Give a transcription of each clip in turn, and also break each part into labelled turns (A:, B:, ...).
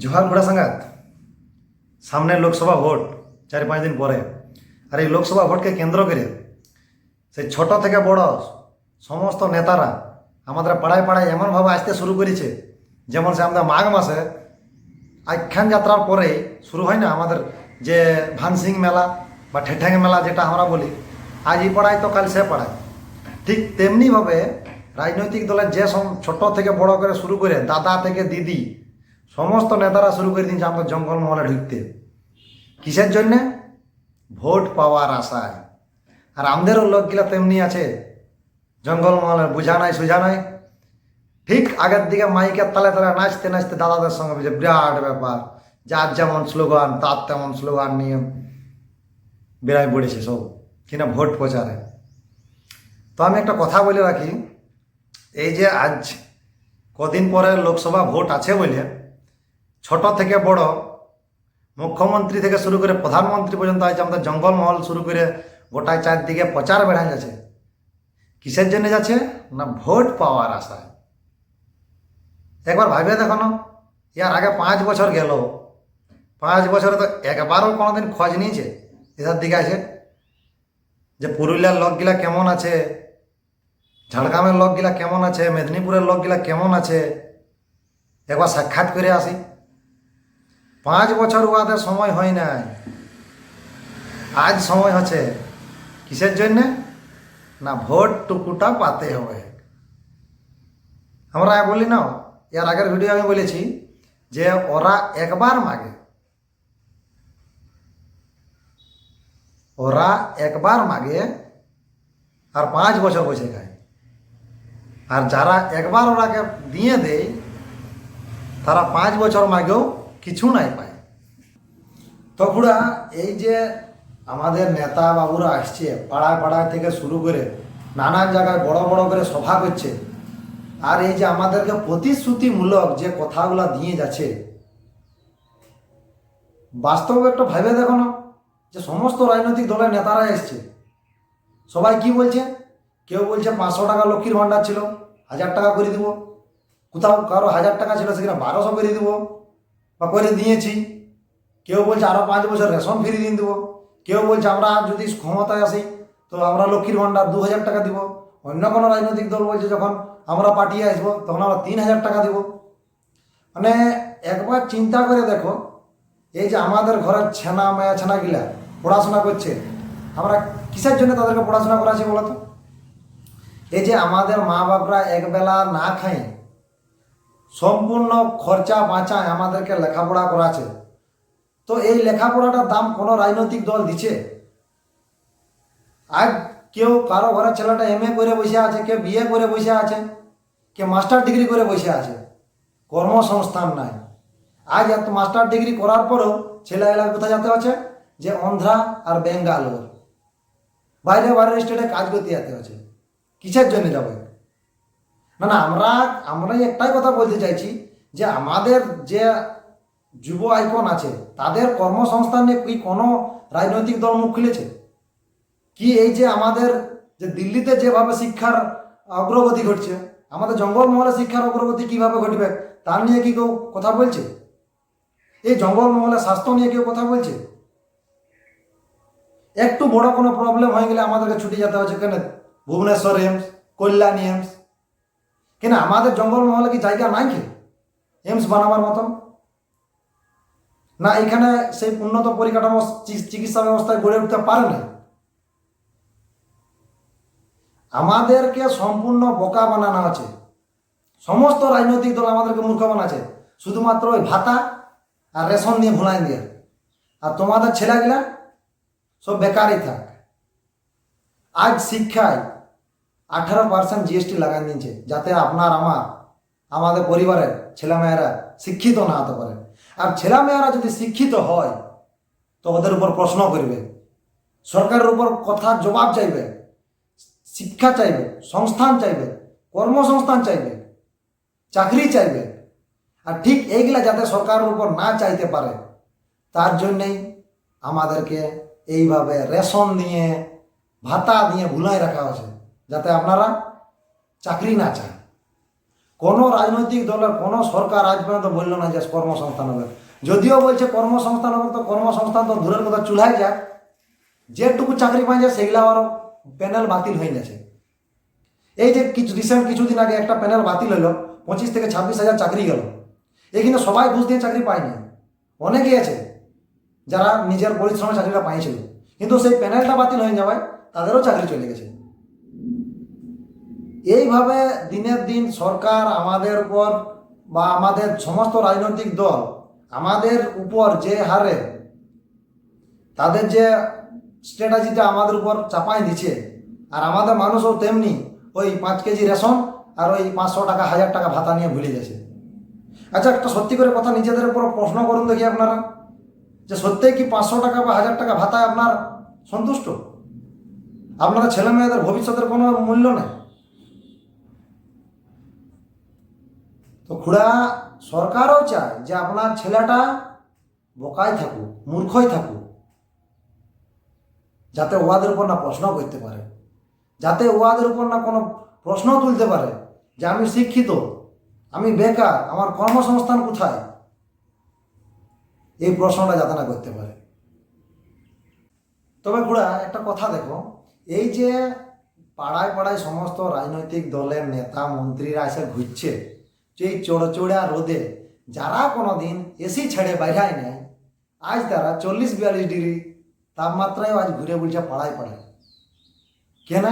A: জোহার ঘোড়া সাঙ্গাত সামনে লোকসভা ভোট চার পাঁচ দিন পরে। আর এই লোকসভা ভোটকে কেন্দ্র করে সেই ছোট থেকে বড় সমস্ত নেতারা আমাদের পাড়ায় পাড়ায় এমনভাবে আসতে শুরু করেছে, যেমন সে আমাদের মাঘ মাসে আখ্যান যাত্রার পরে শুরু হয় না আমাদের যে ভানসিং মেলা বা ঠেঠ্যাং মেলা যেটা আমরা বলি, আজ এই পাড়ায় তো কাল সে পাড়ায়। ঠিক তেমনিভাবে রাজনৈতিক দলের যে সব ছোট থেকে বড় করে শুরু করে দাদা থেকে দিদি সমস্ত নেতারা শুরু করে দিয়েছে আমাদের জঙ্গলমহলে ঢুকতে। কিসের জন্যে? ভোট পাওয়ার আশায়। আর আমাদেরও লোকগুলা তেমনি আছে। জঙ্গলমহলে বুঝা নাই সুঝা নাই। ঠিক আগের দিকে মাইকের তালে তালে নাচতে নাচতে দাদাদের সঙ্গে বুঝে বিরাট ব্যাপার, যার যেমন স্লোগান, তার তেমন স্লোগান নিয়ে বেড়াই পড়েছে সব, কিনা ভোট প্রচারে। তো আমি একটা কথা বলে রাখি, এই যে আজ কদিন পরে লোকসভা ভোট আছে বলে ছোট থেকে বড়, মুখ্যমন্ত্রী থেকে শুরু করে প্রধানমন্ত্রী পর্যন্ত আজ আমাদের জঙ্গলমহল শুরু করে গোটায় চারদিকে প্রচার বেড়া যাচ্ছে। কিসের জন্য যাচ্ছে? না, ভোট পাওয়ার আশায়। একবার ভাবিয়ে দেখো না ইয়ার আগে পাঁচ বছর গেল, পাঁচ বছরে তো একবারও কোনোদিন খোঁজ নিয়েছে এটার দিকে আছে। যে পুরুলিয়ার লোকগুলা কেমন আছে, ঝাড়গ্রামের লোকগুলা কেমন আছে, মেদিনীপুরের লোকগুলা কেমন আছে, একবার সাক্ষাৎ করে আসি। পাঁচ বছর ওয়াদের সময় হয় নাই। আজ সময় হচ্ছে, কিসের জন্যে? না, ভোট টুকুটা পাতে হবে। আমরা বলি, না, এর আগের ভিডিও আমি বলেছি যে ওরা একবার মাগে। ওরা একবার মাগে আর পাঁচ বছর বসে খায়। আর যারা একবার ওরাকে দিয়ে দেয়, তারা পাঁচ বছর মাগেও কিছু নাই পায়। তো এই যে আমাদের নেতা বাবুরা আসছে, পাড়ায় পাড়ায় থেকে শুরু করে নানান জায়গায় বড় বড় করে সভা করছে, আর এই যে আমাদেরকে প্রতিশ্রুতিমূলক যে কথাগুলা দিয়ে যাচ্ছে, বাস্তবে একটা ভাবে দেখো না, যে সমস্ত রাজনৈতিক দলের নেতারা এসছে। সবাই কি বলছে? কেউ বলছে পাঁচশো টাকা লক্ষ্মীর ভাণ্ডার ছিল, হাজার টাকা করে দিব। কোথাও কারও হাজার টাকা ছিল, সেখানে বারোশো করে দিব। করে দিয়েছি। কেউ বলছে আরও পাঁচ বছর রেশন ফ্রি দিয়ে দেবো। কেউ বলছে আমরা যদি ক্ষমতায় আসি, তো আমরা লক্ষ্মীর ভাণ্ডার দু হাজার টাকা দিব। অন্য কোনো রাজনৈতিক দল বলছে যখন আমরা পাঠিয়ে আসব, তখন আমরা তিন হাজার টাকা দিব। মানে একবার চিন্তা করে দেখো, এই যে আমাদের ঘরের ছেনা মেয়া ছেনাগুলা পড়াশোনা করছে, আমরা কিসের জন্য তাদেরকে পড়াশোনা করাচ্ছি বলো তো? এই যে আমাদের মা বাপরা একবেলা না খাই সম্পূর্ণ খরচা বাঁচায় আমাদেরকে লেখাপড়া করাছে তো এই লেখাপড়াটার দাম কোনো রাজনৈতিক দল দিচ্ছে? আজ কেউ কারও ঘরের ছেলেটা এম করে বসে আছে, কেউ বিয়ে করে বসে আছে, কেউ মাস্টার ডিগ্রি করে বসে আছে, কর্মসংস্থান নাই। আজ এত মাস্টার ডিগ্রি করার পরেও ছেলে এলাকা কোথায় যেতে হচ্ছে যে অন্ধ্রা আর বেঙ্গালোর বাইরে বাইরের স্টেটে কাজ করতে যেতে হচ্ছে কিসের জন্য যাবে? না না, আমরা আমরা একটাই কথা বলতে চাইছি যে আমাদের যে যুব আইকন আছে, তাদের কর্মসংস্থান কি কোনো রাজনৈতিক দল মুখ খুলেছে? কি এই যে আমাদের যে দিল্লিতে যেভাবে শিক্ষার অগ্রগতি ঘটছে, আমাদের জঙ্গলমহলে শিক্ষার অগ্রগতি কীভাবে ঘটবে তার নিয়ে কি কেউ কথা বলছে? এই জঙ্গলমহলে স্বাস্থ্য নিয়ে কেউ কথা বলছে? একটু বড় কোনো প্রবলেম হয়ে গেলে আমাদেরকে ছুটে যেতে হচ্ছে কেন? ভুবনেশ্বর এমস কল্যাণ এমস কেন আমাদের জঙ্গলমহলে কি জায়গা নাই কি? এমস বানাবার মতন? না, এখানে সেই উন্নত পরিকাঠামো চিকিৎসা ব্যবস্থায় গড়ে উঠতে পারে না আমাদেরকে সম্পূর্ণ বোকা বানানো আছে। সমস্ত রাজনৈতিক দল আমাদেরকে মূর্খ বানাচ্ছে। শুধুমাত্র ওই ভাতা আর রেশন নিয়ে ভুলাই দিয়ে। আর তোমাদের ছেলেগুলা সব বেকারই থাক। আজ শিক্ষায় আঠারো পার্সেন্ট জিএসটি লাগাই দিয়েছে যাতে আপনার, আমার, আমাদের পরিবারের ছেলেমেয়েরা শিক্ষিত না হতে পারে। আর ছেলেমেয়েরা যদি শিক্ষিত হয়, তো ওদের উপর প্রশ্ন করবে। সরকারের উপর কথার জবাব চাইবে, শিক্ষা চাইবে, সংস্থান চাইবে, কর্মসংস্থান চাইবে, চাকরি চাইবে। আর ঠিক এইগুলা যাতে সরকারের উপর না চাইতে পারে, তার জন্যেই আমাদেরকে এইভাবে রেশন দিয়ে ভাতা দিয়ে ভুলাই রাখা হয়েছে। যাতে আপনারা চাকরি না চান। কোনো রাজনৈতিক দলের, কোনো সরকার আজ পর্যন্ত বলল না যে কর্মসংস্থান হবে। যদিও বলছে কর্মসংস্থান হবে, তো কর্মসংস্থান তো দূরের কথা চুলায় যাক। যেটুকু চাকরি পাই যায় সেগুলো আবার প্যানেল বাতিল হয়ে গেছে। এই যে কিছু রিসেন্ট কিছুদিন আগে একটা প্যানেল বাতিল হলো, পঁচিশ থেকে ছাব্বিশ হাজার চাকরি গেল। এখানে সবাই ঘুষ দিয়ে চাকরি পায়নি। অনেকেই আছে যারা নিজের পরিশ্রমে চাকরিটা পাইছিল। কিন্তু সেই প্যানেলটা বাতিল হয়ে যাওয়ায় তাদেরও চাকরি চলে গেছে। এইভাবে দিনের দিন সরকার আমাদের উপর বা আমাদের সমস্ত রাজনৈতিক দল আমাদের উপর যে হারে তাদের যে স্ট্র্যাটাজিটা আমাদের উপর চাপাই দিচ্ছে, আর আমাদের মানুষও তেমনি ওই পাঁচ কেজি রেশন আর ওই পাঁচশো টাকা, হাজার টাকা ভাতা নিয়ে ভুলে গেছে আচ্ছা একটা সত্যি করে কথা নিজেদের উপর প্রশ্ন করুন দেখি আপনারা, যে সত্যি কি পাঁচশো টাকা বা হাজার টাকা ভাতায় আপনার সন্তুষ্ট? আপনারা ছেলে মেয়েদের ভবিষ্যতের কোনো মূল্য নেই? তো খুড়া সরকারও চায় যে আপনার ছেলেটা বোকায় থাকুক, মূর্খই থাকুক, যাতে ওয়াদের উপর না প্রশ্ন করতে পারে। যাতে ওয়াদের উপর না কোনো প্রশ্ন তুলতে পারে যে আমি শিক্ষিত, আমি বেকার, আমার কর্মসংস্থান কোথায়? এই প্রশ্নটা যাতে না করতে পারে। তবে খুড়া, একটা কথা দেখো, এই যে পাড়ায় পাড়ায় সমস্ত রাজনৈতিক দলের নেতা, মন্ত্রীরা এসে ঘুরছে যে চড়চড়া রোদে যারা কোনো দিন এসি ছেড়ে বাইরায় নেয় আজ তারা চল্লিশ বিয়াল্লিশ ডিগ্রি তাপমাত্রায় আজ ঘুরে বলছে পাড়ায় পাড়ায়। কেন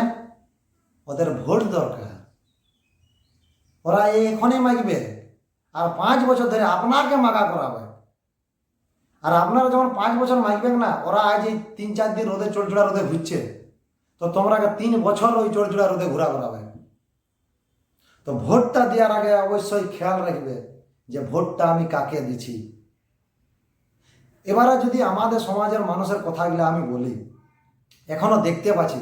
A: ওদের ভোট দরকার। ওরা এখনই মাগবে আর পাঁচ বছর ধরে আপনাকে মাগা করাবে। আর আপনারা যখন পাঁচ বছর মাগবেন না, ওরা আজ এই তিন চার দিন রোদে চড়চড়া রোদে ঘুরছে। তো তোমরা তিন বছর ওই চড়চড়া রোদে ঘোরা করাবে তো ভোটটা দেওয়ার আগে অবশ্যই খেয়াল রাখবে যে ভোটটা আমি কাকে দিছি। এবারে যদি আমাদের সমাজের মানুষের কথাগুলো আমি বলি, এখনও দেখতে পাচ্ছি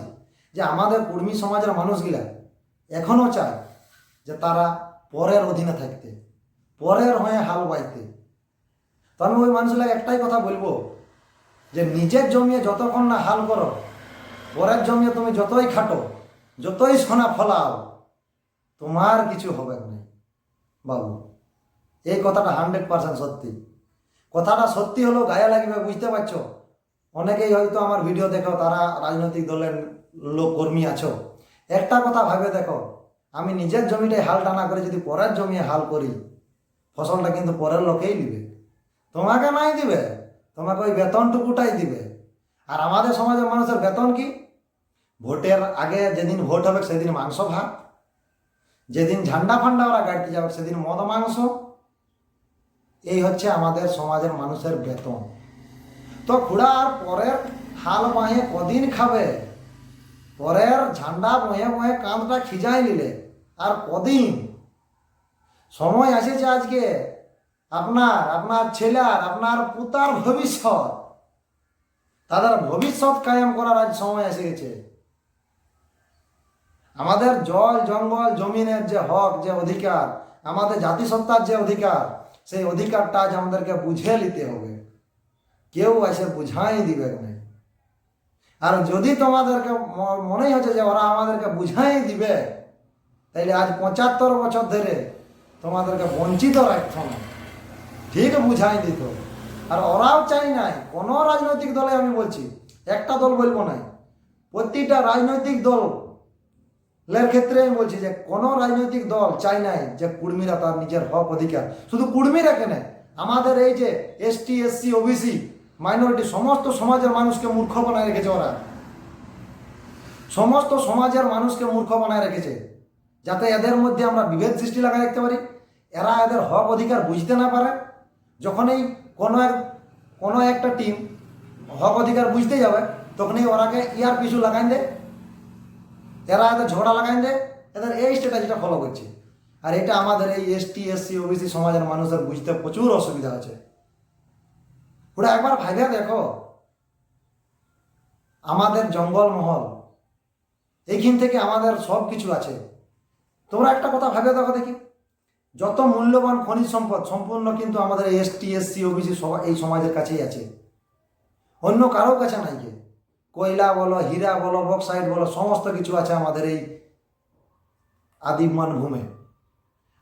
A: যে আমাদের কুর্মী সমাজের মানুষগুলা এখনও চায় যে তারা পরের অধীনে থাকতে, পরের হয়ে হাল বাইতে। তো আমি ওই মানুষগুলা একটাই কথা বলব যে নিজের জমিয়ে যতক্ষণ না হাল করো, পরের জমিয়ে তুমি যতই খাটো, যতই সোনা ফলাও তোমার কিছু হবে না বাবু। এই কথাটা হান্ড্রেড পার্সেন্ট সত্যি। কথাটা সত্যি হলেও গায়ে লাগবে, বুঝতে পারছ? অনেকেই হয়তো আমার ভিডিও দেখো, তারা রাজনৈতিক দলের লোক, কর্মী আছো। একটা কথা ভাবে দেখো, আমি নিজের জমিটাই হাল টানা করে যদি পরের জমি হাল করি, ফসলটা কিন্তু পরের লোকেই দিবে তোমাকে নাই দিবে, তোমাকে ওই বেতনটুকুটাই দিবে। আর আমাদের সমাজের মানুষের বেতন কি? ভোটের আগে যেদিন ভোট হবে, সেদিন মাংস ভাত। যেদিন ঝান্ডা ফান্ডা ওরা গাড়িতে যাবে, সেদিন মদ মাংস। এই হচ্ছে আমাদের সমাজের মানুষের বেতন। তো খুড়া আর পরের হাল বাঁহে কদিন খাবে? পরের ঝান্ডা বয়ে বয়ে কাঁধটা খিজাই নিলে। আর কদিন? সময় আসেছে আজকে। আপনার আপনার ছেলের, আপনার পুতার ভবিষ্যৎ। তাদের ভবিষ্যৎ কায়েম করার আজ সময় এসে গেছে। আমাদের জল, জঙ্গল, জমিনের যে হক, যে অধিকার, আমাদের জাতিসত্তার যে অধিকার, সেই অধিকারটা আজ আমাদেরকে বুঝে নিতে হবে। কেউ এসে বুঝাই দিবে না আর যদি তোমাদেরকে মনেই হচ্ছে যে ওরা আমাদেরকে বুঝাই দিবে, তাইলে আজ পঁচাত্তর বছর ধরে তোমাদেরকে বঞ্চিত রাখত না। ঠিক বুঝাই দিত আর ওরাও চাই নাই, কোনো রাজনৈতিক দলে আমি বলছি, একটা দল বলব নাই, প্রতিটা রাজনৈতিক দল এর ক্ষেত্রে আমি বলছি যে কোনো রাজনৈতিক দল চাই নাই যে কুর্মীরা তার নিজের হক অধিকার। শুধু কুর্মীরা কেন? আমাদের এই যে এসটি এসসি ওবিসি মাইনরিটি সমস্ত সমাজের মানুষকে মূর্খ বানায় রেখেছে ওরা। সমস্ত সমাজের মানুষকে মূর্খ বানায় রেখেছে। যাতে এদের মধ্যে আমরা বিভেদ সৃষ্টি লাগাই রাখতে পারি। এরা এদের হক অধিকার বুঝতে না পারে। যখনই কোনো এক, কোনো একটা টিম হক অধিকার বুঝতে যাবে, তখনই ওরাকে ইয়ার পিছু লাগাই দেয়। এরা এদের ঝগড়া লাগাই দেয়, এদের এই স্ট্র্যাটেজিটা ফলো করছে। আর এটা আমাদের এই এসটি এসসি ওবিসি সমাজের মানুষের বুঝতে প্রচুর অসুবিধা আছে ওরা একবার ভাইবা দেখো, আমাদের জঙ্গলমহল এইখান থেকে আমাদের সব কিছু আছে। তোমরা একটা কথা ভাবে দেখো দেখি। যত মূল্যবান খনিজ সম্পদ সম্পূর্ণ কিন্তু আমাদের এসটি এসসি ওবিসি এই সমাজের কাছেই আছে। অন্য কারও কাছে নাই কে কয়লা বলো, হীরা বলো বক্সাইড বলো, সমস্ত কিছু আছে আমাদের এই আদিমান ভূমে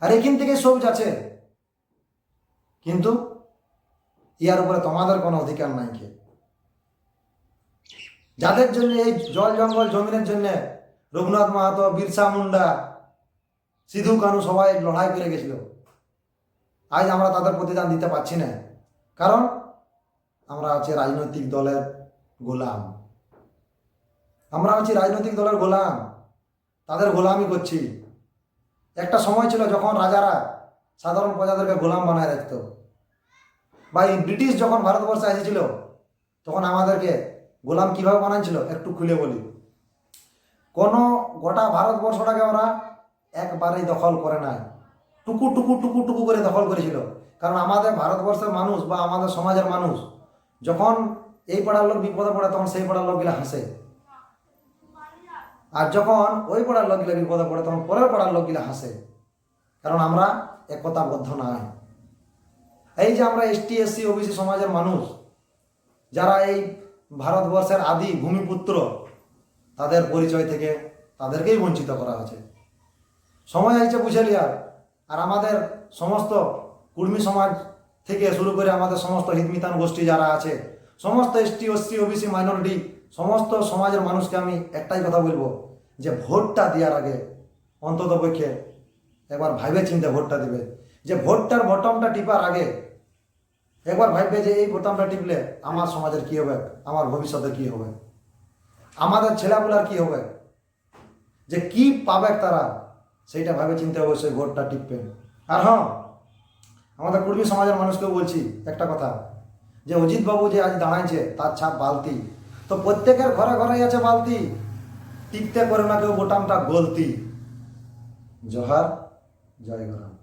A: আর এখান থেকে সব যাচ্ছে কিন্তু ইয়ার উপরে তোমাদের কোনো অধিকার নাই কে? যাদের জন্য এই জল জঙ্গল জমিনের জন্য রঘুনাথ মাহাতো, বিরসা মুন্ডা, সিধু কানু সবাই লড়াই করে গেছিল, আজ আমরা তাদের প্রতিদান দিতে পারছি না। কারণ আমরা হচ্ছে রাজনৈতিক দলের গোলাম। আমরা হচ্ছি রাজনৈতিক দলের গোলাম। তাদের গোলামি করছি। একটা সময় ছিল যখন রাজারা সাধারণ প্রজাদেরকে গোলাম বানায় রাখত। বা এই ব্রিটিশ যখন ভারতবর্ষে এসেছিল, তখন আমাদেরকে গোলাম কীভাবে বানাচ্ছিল একটু খুলে বলি। কোনো গোটা ভারতবর্ষটাকে ওরা একবারেই দখল করে নাই। টুকু টুকু টুকু টুকু করে দখল করেছিল। কারণ আমাদের ভারতবর্ষের মানুষ বা আমাদের সমাজের মানুষ যখন এই পাড়ার লোক বিপদে পড়ে, তখন সেই পাড়ার লোকগুলো হাসে। আর যখন ওই পড়ার লোকগুলা বিপদে পড়ে, তখন পরের পাড়ার লোকগুলা হাসে। কারণ আমরা একতাবদ্ধ নাই। এই যে আমরা এসটি এসসি ওবিসি সমাজের মানুষ, যারা এই ভারতবর্ষের আদি ভূমিপুত্র, তাদের পরিচয় থেকে তাদেরকেই বঞ্চিত করা হয়েছে। সময় হয়েছে বুঝে লিয়ার আর আমাদের সমস্ত কুর্মী সমাজ থেকে শুরু করে আমাদের সমস্ত হিতমিতান গোষ্ঠী যারা আছে, সমস্ত এসটি এসসি ওবিসি মাইনরিটি সমস্ত সমাজের মানুষকে আমি একটাই কথা বলব যে ভোটটা দেওয়ার আগে অন্তত পক্ষে একবার ভাইবে চিন্তে ভোটটা দিবে। যে ভোটটার বটমটা টিপার আগে একবার ভাববে যে এই বোতামটা টিপলে আমার সমাজের কি হবে? আমার ভবিষ্যতে কি হবে? আমাদের ছেলেগুলার কি হবে? যে কি পাবে তারা? সেইটা ভাবে চিন্তা হবে অবশ্যই ভোটটা টিপবেন। আর হ্যাঁ আমাদের কুর্মী সমাজের মানুষকেও বলছি একটা কথা, যে অজিত বাবু যে আজ দাঁড়াইছে, তার ছাপ বালতি। তো প্রত্যেকের ঘরে ঘরে আছে বালতি। টিপতে করে না কেউ বোটামটা গলতি। জহার, জয় গরাম।